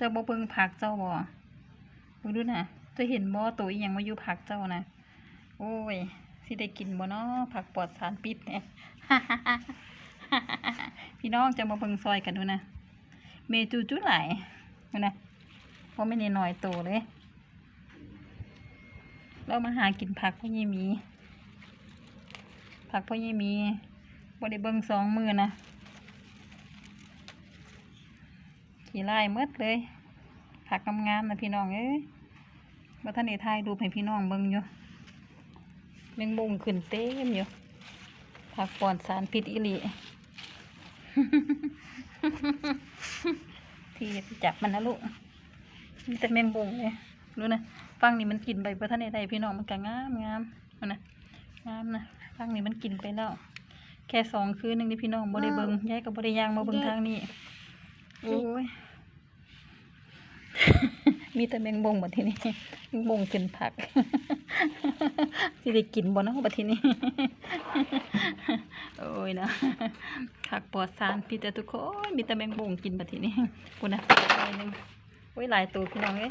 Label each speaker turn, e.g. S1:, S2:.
S1: จ้าบ่เบิ่งผักเจ้าบ่เบิ่งดูนะจะเห็นบ่ตัวอีหยังมาอยู่ผักเจ้านะโอ้ยสิได้กินบ่เนาะผักปลอดสารพิษเนี่ยพี่น้องจะมาเบิ่งซอยกันดูนะเมจูจุไหลดูนะเพราะไม่ได้น้อยโตเลยเรามาหากินผักพ่อยี่มี ผักพ่อยี่มีบ่ได้เบิ่งสองมือนะ ขี่ไล่เมดเลย ผักงามๆนะพี่น้องเอ้ยบ่ท่านได้ถ่ายรูปให้พี่น้องเบิ่งอยู่แมงมุมขึ้นเต็มอยู่ผักปลอดสารพิษอีหลีที่จะไปจับมันนะลูกมีแต่แมงมุมเลยรู้นะฟังนี่มันกินไปบ่ท่านใดๆพี่น้องมันก็งามงามเอานะงามนะฟังนี่มันกินไปแล้วแค่สองคืนหนึงนี่พี่น้องบ่ได้เบิ่งยายก็บ่ได้ย่างมาเบิ่งทางนี้โอ้ย มีแต่แมงบงบัดที่นี่แมงบงกินผักสิได้กินบ่นะบัดที่นี่โอ้ยนะผักปลอดสารพี่แต่ทุกคนมีแต่แมงบงกินบัดที่นี่กูนะหน่อยหนึงโอ้ยหลายตัวพี่น้องเอ้